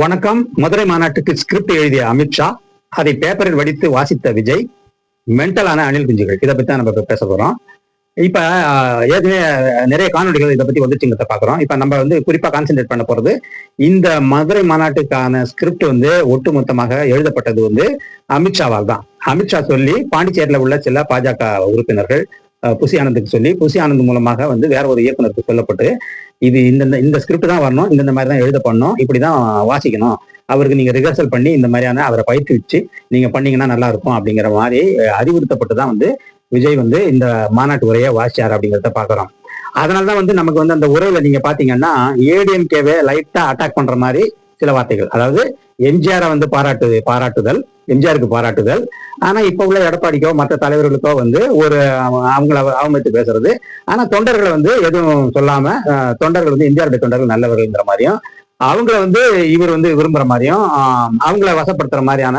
வணக்கம். மதுரை மாநாட்டுக்கு ஸ்கிரிப்ட் எழுதிய அமித்ஷா அதை பேப்பரில் வடித்து வாசித்த விஜய் மென்டலான அணில் குஞ்சுகள். இதை பத்தி தான் நம்ம பேச போறோம். இப்ப ஏற்கனவே நிறைய காணொலிகள் இதை பத்தி வந்துச்சுங்கிறத பாக்குறோம் இப்ப நம்ம வந்து குறிப்பா கான்சென்ட்ரேட் பண்ண போறது இந்த மதுரை மாநாட்டுக்கான ஸ்கிரிப்ட் வந்து ஒட்டுமொத்தமாக எழுதப்பட்டது வந்து அமித்ஷாவால் தான். அமித்ஷா சொல்லி பாண்டிச்சேரியில் உள்ள சில பாஜக உறுப்பினர்கள் புசி ஆனந்துக்கு சொல்லி புசி ஆனந்த் மூலமாக வந்து வேற ஒரு இயக்குனருக்கு சொல்லப்பட்டு இது இந்த இந்த ஸ்கிரிப்ட் தான் வரணும். இந்த மாதிரி தான் எழுத பண்ணணும். இப்படிதான் வாசிக்கணும். அவருக்கு நீங்க ரிஹர்சல் பண்ணி இந்த மாதிரியான அவரை பயிற்றுவிச்சு நீங்க பண்ணீங்கன்னா நல்லா இருக்கும் அப்படிங்கிற மாதிரி அறிவுறுத்தப்பட்டு தான் வந்து விஜய் வந்து இந்த மாநாட்டு உரையை வாசிச்சார் அப்படிங்கிறத பாக்குறோம் அதனாலதான் வந்து நமக்கு வந்து அந்த உரையில நீங்க பாத்தீங்கன்னா ஏடிஎம்கேவை லைட்டா அட்டாக் பண்ற மாதிரி சில வார்த்தைகள். அதாவது எம்ஜிஆரை வந்து பாராட்டு பாராட்டுதல் எம்ஜிஆருக்கு பாராட்டுதல் ஆனா இப்ப உள்ள எடப்பாடிக்கோ மற்ற தலைவர்களுக்கோ வந்து ஒரு அவங்கள அவமதித்து பேசுறது. ஆனா தொண்டர்களை வந்து எதுவும் சொல்லாம தொண்டர்கள் வந்து இந்தியாவுடைய தொண்டர்கள் நல்லவர்கள்ங்கிற மாதிரியும் அவங்கள வந்து இவர் வந்து விரும்புற மாதிரியும் அவங்கள வசப்படுத்துற மாதிரியான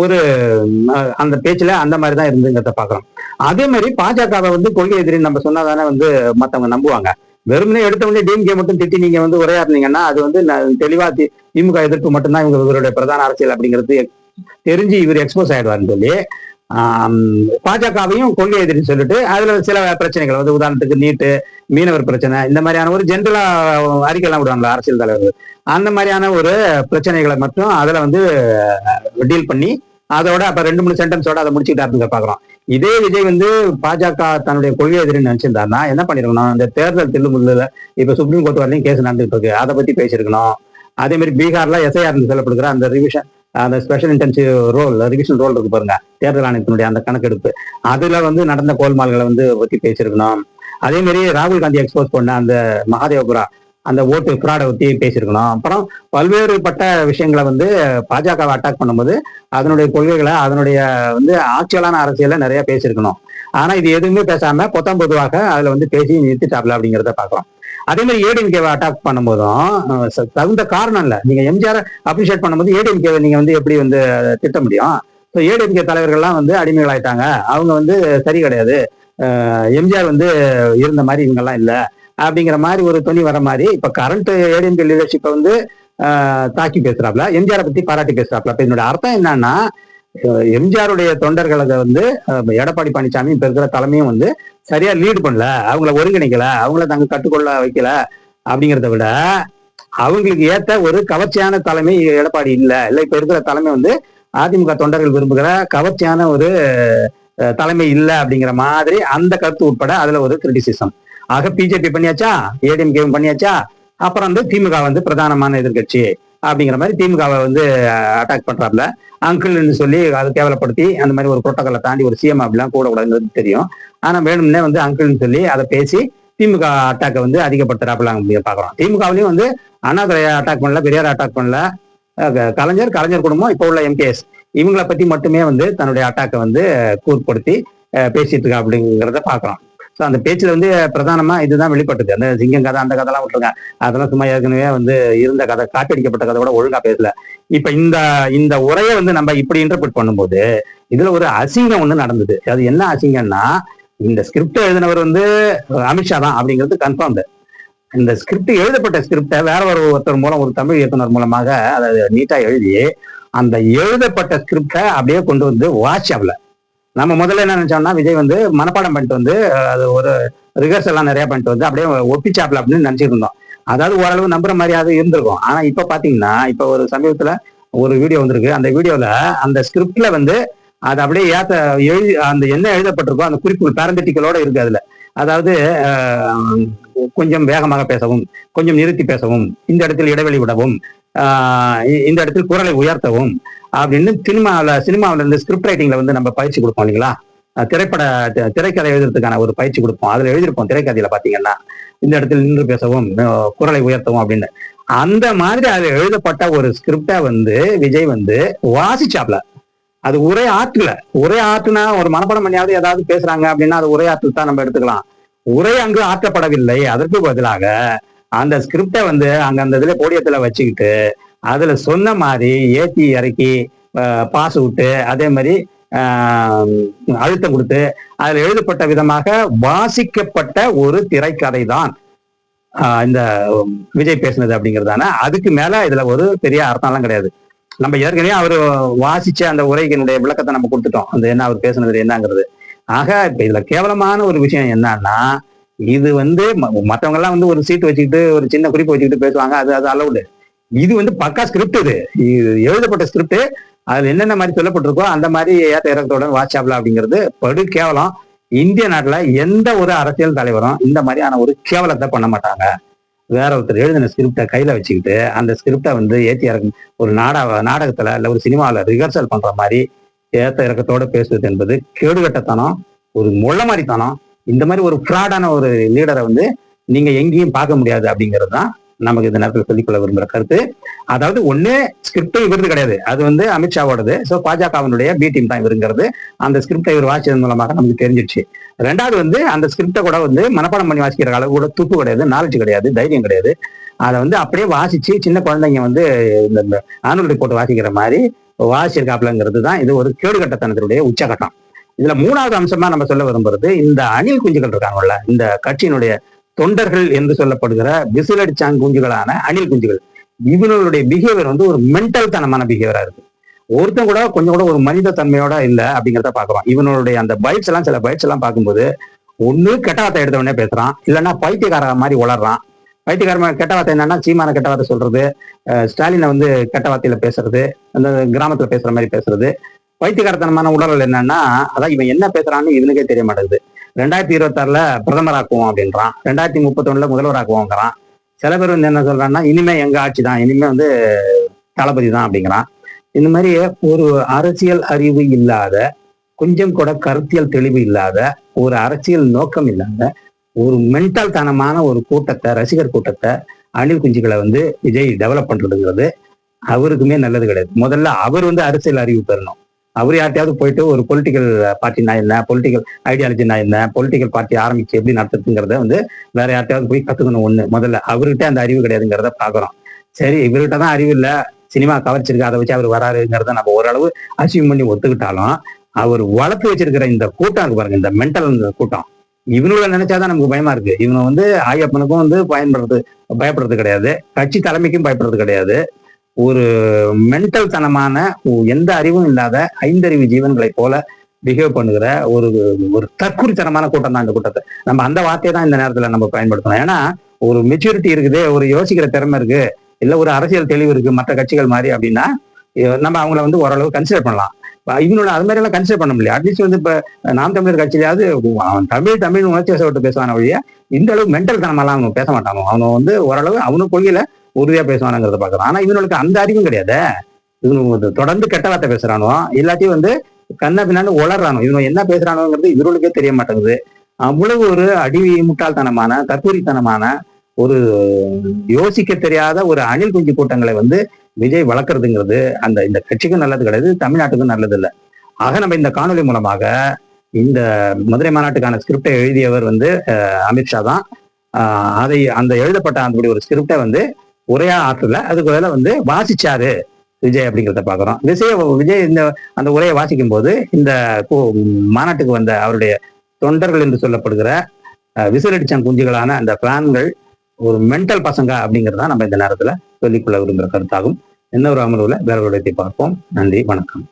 ஒரு அந்த பேச்சுல அந்த மாதிரி தான் இருந்துங்கிறத பாக்குறோம். அதே மாதிரி பாஜகவை வந்து கொள்கை எதிரின்னு நம்ம சொன்னாதானே வந்து மத்தவங்க நம்புவாங்க. வெறுமனே எடுத்த உடனே டிஎம்கே மட்டும் திட்டி நீங்க வந்து உரையாடுனீங்கன்னா அது வந்து தெளிவா திமுக எதிர்ப்பு மட்டும்தான் இவங்க இவருடைய பிரதான அரசியல் அப்படிங்கிறது தெரிஞ்சு இவர் எக்ஸ்போஸ் ஆயிடுவாருன்னு சொல்லி பாஜகவையும் கொள்கை எதிரி சொல்லிட்டு அதுல சில பிரச்சனைகள் வந்து உதாரணத்துக்கு நீட்டு மீனவர் பிரச்சனை இந்த மாதிரியான ஒரு ஜென்ரலா அறிக்கைலாம் விடுவாங்க அரசியல் தலைவர்கள். அந்த மாதிரியான ஒரு பிரச்சனைகளை மட்டும் அதுல வந்து டீல் பண்ணி அதோட அப்ப ரெண்டு மூணு சென்டென்ஸோட அதை முடிச்சுக்கிட்டாருங்க பாக்குறோம். இதே விஜய் வந்து பாஜக தன்னுடைய கொள்கை எதிரின்னு நினைச்சிருந்தாருன்னா என்ன பண்ணிருக்கணும்? இந்த தேர்தல் தில்லுமுல்லுல இப்ப சுப்ரீம் கோர்ட் வரலையும் கேஸ் நடந்துட்டு இருக்கு. அதை பத்தி பேசியிருக்கணும். அதே மாதிரி பீகார்ல எஸ்ஐஆர் சொல்லப்படுகிற அந்த ரிவிஷன் அந்த special intensive roll revision roll இருக்கு பாருங்க. தேர்தல் ஆணையத்தினுடைய அந்த கணக்கெடுப்பு. அதுல வந்து நடந்த கோல்மால்களை வந்து பத்தி பேசியிருக்கணும். அதே மாதிரி ராகுல் காந்தி எக்ஸ்போஸ் பண்ண அந்த மகாதேவபுரா அந்த ஓட்டு ஃப்ராடை பத்தி பேசியிருக்கணும். அப்புறம் பல்வேறுபட்ட விஷயங்களை வந்து பாஜகவை அட்டாக் பண்ணும்போது அதனுடைய கொள்கைகளை அதனுடைய வந்து ஆட்சியாளான அரசியல நிறைய பேசியிருக்கணும். ஆனா இது எதுவுமே பேசாம பொத்தாம் பொதுவாக அதுல வந்து பேசி நிறுத்திட்டாப்ல அப்படிங்கிறத பாக்கலாம் அதே மாதிரி ஏடிஎம்கேவை அட்டாக் பண்ணும்போதும் தகுந்த காரணம் இல்லை. நீங்க எம்ஜிஆர் அப்ரிஷியேட் பண்ணும்போது ஏடிஎம்கேவை நீங்க வந்து எப்படி வந்து திட்ட முடியும்? ஸோ ஏடிஎம்கே தலைவர்கள்லாம் வந்து அடிமைகளாயிட்டாங்க அவங்க வந்து சரி கிடையாது. எம்ஜிஆர் வந்து இருந்த மாதிரி இவங்கெல்லாம் இல்லை. அப்படிங்கிற மாதிரி ஒரு துணி வர மாதிரி இப்போ கரண்ட் ஏடிஎம்கே லீடர்ஷிப்பை வந்து தாக்கி பேசுறாப்ல. எம்ஜிஆரை பத்தி பாராட்டி பேசுறாப்ல. இப்போ என்னோட அர்த்தம் என்னன்னா எம்ஜிஆருடைய தொண்டர்களை வந்து எடப்பாடி பழனிசாமி இப்ப இருக்கிற தலைமையும் வந்து சரியா லீடு பண்ணல. அவங்கள ஒருங்கிணைக்கல. அவங்கள தங்க கட்டுக்கொள்ள வைக்கல. அப்படிங்கிறத விட அவங்களுக்கு ஏத்த ஒரு கவர்ச்சியான தலைமை எடப்பாடி இல்ல. இல்ல இப்ப இருக்கிற தலைமை வந்து அதிமுக தொண்டர்கள் விரும்புகிற கவர்ச்சியான ஒரு தலைமை இல்லை அப்படிங்கிற மாதிரி அந்த கருத்து உட்பட அதுல ஒரு கிரிட்டிசிசம் ஆக பிஜேபி பண்ணியாச்சா? ஏடிஎம்கேவும் பண்ணியாச்சா? அப்புறம் வந்து திமுக வந்து பிரதானமான எதிர்க்கட்சி. அப்படிங்கிற மாதிரி திமுகவை வந்து அட்டாக் பண்றாப்ல அங்கிள்னு சொல்லி அதை கேவலப்படுத்தி அந்த மாதிரி ஒரு புரோட்டோகாலை தாண்டி ஒரு சிஎம் அப்படிலாம் கூட கூடாதுங்கிறது தெரியும். ஆனா வேணும்னே வந்து அங்கிள்னு சொல்லி அதை பேசி திமுக அட்டாக்கை வந்து அதிகப்படுத்துறாப்புல அப்படின்னு பாக்குறோம் திமுகவிலையும் வந்து அண்ணாதுரையை அட்டாக் பண்ணல பெரியார் அட்டாக் பண்ணல க- கலைஞர் கலைஞர் குடும்பம் இப்போ உள்ள எம்கேஎஸ் இவங்களை பத்தி மட்டுமே வந்து தன்னுடைய அட்டாக்கை வந்து கூர்ப்படுத்தி பேசிட்டு இருக்கா அப்படிங்கிறத பாக்குறோம் அந்த பேச்சுல வந்து பிரதானமா இதுதான் வெளிப்பட்டது. அந்த சிங்கம் கதை அந்த கதைலாம் விட்டுருங்க அதெல்லாம் சும்மா ஏற்கனவே வந்து இருந்த கதை காட்டடிக்கப்பட்ட கதை கூட ஒழுங்கா பேசல. இப்ப இந்த இந்த உரையை வந்து நம்ம இப்படி இன்டர்பிரட் பண்ணும்போது இதுல ஒரு அசிங்கம் ஒண்ணு நடந்தது. அது என்ன அசிங்கம்னா இந்த ஸ்கிரிப்ட் எழுதினவர் வந்து அமித்ஷா தான் அப்படிங்கிறது கன்ஃபார்ம்டு இந்த ஸ்கிரிப்ட் எழுதப்பட்ட ஸ்கிரிப்டை வேற ஒரு ஒருத்தர் மூலம் ஒரு தமிழ் இயக்குனர் மூலமாக அதை நீட்டா எழுதி அந்த எழுதப்பட்ட ஸ்கிரிப்டை அப்படியே கொண்டு வந்து வாட்ஸ்அப்ல நம்ம முதல்ல என்ன நினைச்சோம்னா விஜய் வந்து மனப்பாடம் பண்ணிட்டு வந்து அது ஒரு ரிகர்ஸ் எல்லாம் நிறைய பண்ணிட்டு வந்து அப்படியே ஒப்பிச்சாப்ல அப்படின்னு நினைச்சிட்டு இருந்தோம் அதாவது ஓரளவு நம்புற மாதிரியாவது இருந்திருக்கும். ஆனா இப்ப பாத்தீங்கன்னா இப்ப ஒரு சமீபத்துல ஒரு வீடியோ வந்திருக்கு. அந்த வீடியோல அந்த ஸ்கிரிப்ட்ல வந்து அது அப்படியே ஏத்த எழுதி அந்த என்ன எழுதப்பட்டிருக்கோ அந்த குறிப்புகள் பேரந்தட்டிக்கலோட இருக்கு அதுல. அதாவது கொஞ்சம் வேகமாக பேசவும் கொஞ்சம் நிறுத்தி பேசவும் இந்த இடத்தில் இடைவெளி விடவும் ஆஹ் இந்த இடத்தில் குரலை உயர்த்தவும் அப்படின்னு சினிமாவில் சினிமாவில் இருந்து ஸ்கிரிப்ட் ரைட்டிங்ல வந்து நம்ம பயிற்சி கொடுப்போம் இல்லைங்களா? திரைப்பட திரைக்கதை எழுதுறதுக்கான ஒரு பயிற்சி கொடுப்போம். அதுல எழுதியிருப்போம் திரைக்கதையில பாத்தீங்கன்னா இந்த இடத்துல நின்று பேசவும் குரலை உயர்த்தவும் அப்படின்னு. அந்த மாதிரி அது எழுதப்பட்ட ஒரு ஸ்கிரிப்டை வந்து விஜய் வந்து வாசிச்சாப்ல. அது ஒரே ஆற்றுல. ஒரே ஆற்றுனா ஒரு மனப்பாடம் பண்ணியாவது ஏதாவது பேசுறாங்க அப்படின்னா அது ஒரே ஆற்றுல தான் நம்ம எடுத்துக்கலாம். உரை அங்கு ஆற்றப்படவில்லை. அதற்கு பதிலாக அந்த ஸ்கிரிப்டை வந்து அங்க அந்த இதுல போடியத்துல வச்சுக்கிட்டு அதுல சொன்ன மாதிரி ஏத்தி இறக்கி பாசு விட்டு அதே மாதிரி அழுத்தம் கொடுத்து அதில் எழுதப்பட்ட விதமாக வாசிக்கப்பட்ட ஒரு திரைக்கதை தான் இந்த விஜய் பேசினது அப்படிங்கிறதான. அதுக்கு மேல இதுல ஒரு பெரிய அர்த்தம்லாம் கிடையாது. நம்ம ஏற்கனவே அவர் வாசிச்ச அந்த உரைகளுடைய விளக்கத்தை நம்ம கொடுத்துட்டோம். அந்த என்ன அவர் பேசுனது என்னங்கிறது. ஆக இப்ப இதுல கேவலமான ஒரு விஷயம் என்னன்னா இது வந்து ம- எல்லாம் வந்து ஒரு சீட்டு வச்சுக்கிட்டு ஒரு சின்ன குறிப்பு வச்சுக்கிட்டு பேசுவாங்க. அது அது அலவுடு இது வந்து பக்கா ஸ்கிரிப்ட் இது. இது எழுதப்பட்ட ஸ்கிரிப்ட் அதுல என்னென்ன மாதிரி சொல்லப்பட்டிருக்கோ அந்த மாதிரி ஏற்ற இறக்கத்தோட வாட்ஸ்அப்ல அப்படிங்கிறது படு கேவலம். இந்திய நாட்டுல எந்த ஒரு அரசியல் தலைவரும் இந்த மாதிரியான ஒரு கேவலத்தை பண்ண மாட்டாங்க. வேற ஒருத்தர் எழுதின ஸ்கிரிப்டை கையில வச்சுக்கிட்டு அந்த ஸ்கிரிப்டை வந்து ஏத்தி இறக்கும் ஒரு நாடக நாடகத்துல இல்ல ஒரு சினிமாவில் ரிஹர்சல் பண்ற மாதிரி ஏத்த இறக்கத்தோட பேசுவது என்பது கேடுகட்டத்தனம் ஒரு முள்ள மாதிரித்தனம் இந்த மாதிரி ஒரு ஃப்ராடான ஒரு லீடரை வந்து நீங்க எங்கேயும் பார்க்க முடியாது அப்படிங்கிறது தான் நமக்கு இந்த நேரத்தில் சொல்லிக்கொள்ள விரும்புற கருத்து. அதாவது ஒண்ணு ஸ்கிரிப்டே இவரது கிடையாது. அது வந்து அமித்ஷாவோடது. ஸோ பாஜகவினுடைய பி டீம் தான் இவருங்கிறது. அந்த ஸ்கிரிப்டை இவர் வாசிச்சதன் மூலமாக நமக்கு தெரிஞ்சிருச்சு ரெண்டாவது வந்து அந்த ஸ்கிரிப்டை கூட வந்து மனப்பாடம் பண்ணி வாசிக்கிற அளவு கூட துப்பு கிடையாது நாலேஜ் கிடையாது தைரியம் கிடையாது. அதை வந்து அப்படியே வாசிச்சு சின்ன குழந்தைங்க வந்து இந்த ஆனுவல் ரிப்போர்ட் வாசிக்கிற மாதிரி வாசிச்சிருக்காப்லங்கிறது தான் இது ஒரு கேடுகட்டத்தனத்தினுடைய உச்சகட்டம். இதுல மூணாவது அம்சமா நம்ம சொல்ல விரும்புறது இந்த அணில் குஞ்சுகள் இருக்காங்கல்ல இந்த கட்சியினுடைய தொண்டர்கள் என்று சொல்லப்படுகிற விசிலடிச்சாங் குஞ்சுகளான அணில் குஞ்சுகள். இவங்களுடைய பிஹேவியர் வந்து ஒரு மென்டல் தனமான பிஹேவியரா இருக்கு. ஒருத்தன் கூட கொஞ்சம் கூட ஒரு மனித தன்மையோட இல்ல அப்படிங்கிறத பாக்குறோம் இவனுடைய அந்த பைட்ஸ் எல்லாம் சில பைட்ஸ் எல்லாம் பார்க்கும்போது ஒண்ணு கெட்ட வார்த்தை எடுத்தவொடனே பேசுறான். இல்லைன்னா பைத்தியக்கார மாதிரி உளறான் பைத்தியக்கார கெட்ட வார்த்தை என்னன்னா சீமான கெட்ட வார்த்தை சொல்றது ஸ்டாலினை வந்து கெட்ட வார்த்தையில பேசுறது அந்த கிராமத்துல பேசுற மாதிரி பேசுறது. பைத்தியக்காரத்தனமான உணர்வுகள் என்னன்னா அதான் இவன் என்ன பேசுறான்னு இவனுக்கே தெரிய மாட்டேங்குது. ரெண்டாயிரத்தி இருபத்தாறுல பிரதமர் ஆக்குவோம் அப்படின்றான். ரெண்டாயிரத்தி முப்பத்தொன்னுல முதல்வர் ஆக்குவோங்கிறான் சில பேர் வந்து என்ன சொல்றான்னா இனிமே எங்க ஆட்சி தான் இனிமே வந்து தளபதி தான் அப்படிங்கிறான். இந்த மாதிரி ஒரு அரசியல் அறிவு இல்லாத கொஞ்சம் கூட கருத்தியல் தெளிவு இல்லாத ஒரு அரசியல் நோக்கம் இல்லாத ஒரு மென்டல் தனமான ஒரு கூட்டத்தை ரசிகர் கூட்டத்தை அணில் குஞ்சுகளை வந்து விஜய் டெவலப் பண்றதுங்கிறது அவருக்குமே நல்லது கிடையாது. முதல்ல அவர் வந்து அரசியல் அறிவு பெறணும். அவர் யார்ட்டையாவது போயிட்டு ஒரு பொலிட்டிக்கல் பார்ட்டினா என்ன பொலிட்டிக்கல் நான் என்ன பொலிட்டிக்கல் பார்ட்டி ஆரம்பிச்சு எப்படி நடத்துறதுங்கிறத வந்து வேற யார்ட்டையாவது போய் கத்துக்கணும் ஒண்ணு. முதல்ல அவர்கிட்ட அந்த அறிவு கிடையாதுங்கிறத பாக்குறோம் சரி இவர்கிட்ட தான் அறிவு இல்ல. சினிமா கவர்ச்சிருக்கு அதை வச்சு அவர் வராருங்கிறத நம்ம ஓரளவு அசிவம் பண்ணி ஒத்துக்கிட்டாலும் அவர் வளர்த்து வச்சிருக்கிற இந்த கூட்டம் இருக்கு பாருங்க இந்த மென்டல் கூட்டம். இவனுல நினைச்சாதான் நமக்கு பயமா இருக்கு. இவனை வந்து ஆயப்பனுக்கும் வந்து பயன்படுறது பயப்படுறது கிடையாது. கட்சி தலைமைக்கும் பயப்படுறது கிடையாது. ஒரு மென்டல் தனமான எந்த அறிவும் இல்லாத ஐந்தறிவு ஜீவன்களை போல பிஹேவ் பண்ணுகிற ஒரு ஒரு தற்குறித்தனமான கூட்டம் தான் இந்த கூட்டத்தை. நம்ம அந்த வார்த்தையை தான் இந்த நேரத்துல நம்ம பயன்படுத்தணும். ஏன்னா ஒரு மெச்சூரிட்டி இருக்குது ஒரு யோசிக்கிற திறமை இருக்கு இல்ல ஒரு அரசியல் தெளிவு இருக்கு மற்ற கட்சிகள் மாதிரி அப்படின்னா நம்ம அவங்கள வந்து ஓரளவு கன்சிடர் பண்ணலாம். இப்ப இவனோட அது மாதிரி எல்லாம் கன்சிடர் பண்ண முடியல. அட்லீஸ்ட் வந்து இப்ப நாம் தமிழர் கட்சியிலாவது அவன் தமிழ் தமிழ் உணர்ச்சி வசப்பட்டு பேசுவான வழியா இந்த அளவு மென்டல் தனமெல்லாம் அவன் பேச மாட்டாங்க. அவன் வந்து ஓரளவு அவனு கொள்கையில உறுதியா பேசுவானுங்கிறத பாக்குறோம் ஆனா இவனுக்கு அந்த அறிவும் கிடையாது. இவனு தொடர்ந்து கெட்ட வார்த்தை பேசுறானோ இல்லாட்டி வந்து கண்ண பின்னான்னு உளறானோ இவன் என்ன பேசுறானோங்கிறது இவர்களுக்கே தெரிய மாட்டேங்குது. அவ்வளவு ஒரு அடி முட்டாள்தனமான தற்கூரித்தனமான ஒரு யோசிக்க தெரியாத ஒரு அணில் குஞ்சு கூட்டங்களை வந்து விஜய் வளர்க்கறதுங்கிறது அந்த இந்த கட்சிக்கும் நல்லது கிடையாது தமிழ்நாட்டுக்கும் நல்லது இல்லை ஆக நம்ம இந்த காணொளி மூலமாக இந்த மதுரை மாநாட்டுக்கான ஸ்கிரிப்டை எழுதியவர் வந்து அமித்ஷா தான். அதை அந்த எழுதப்பட்ட அந்த ஒரு ஸ்கிரிப்டை வந்து உரையா ஆற்றல அதுக்கு வேலை வந்து வாசிச்சாரு விஜய் அப்படிங்கிறத பாக்குறோம் விஜய் விஜய் இந்த அந்த உரையை வாசிக்கும் போது இந்த மாநாட்டுக்கு வந்த அவருடைய தொண்டர்கள் என்று சொல்லப்படுகிற அஹ், விசிலடிச்சான் குஞ்சுகளான அந்த பிளான்கள் ஒரு மென்டல் பசங்க அப்படிங்கிறதா நம்ம இந்த நேரத்துல சொல்லிக்கொள்ள விரும்புகிற கருத்தாகும். இன்னொரு அமர்வுல? வேற ஒரு இடத்தை பார்ப்போம். நன்றி வணக்கம்.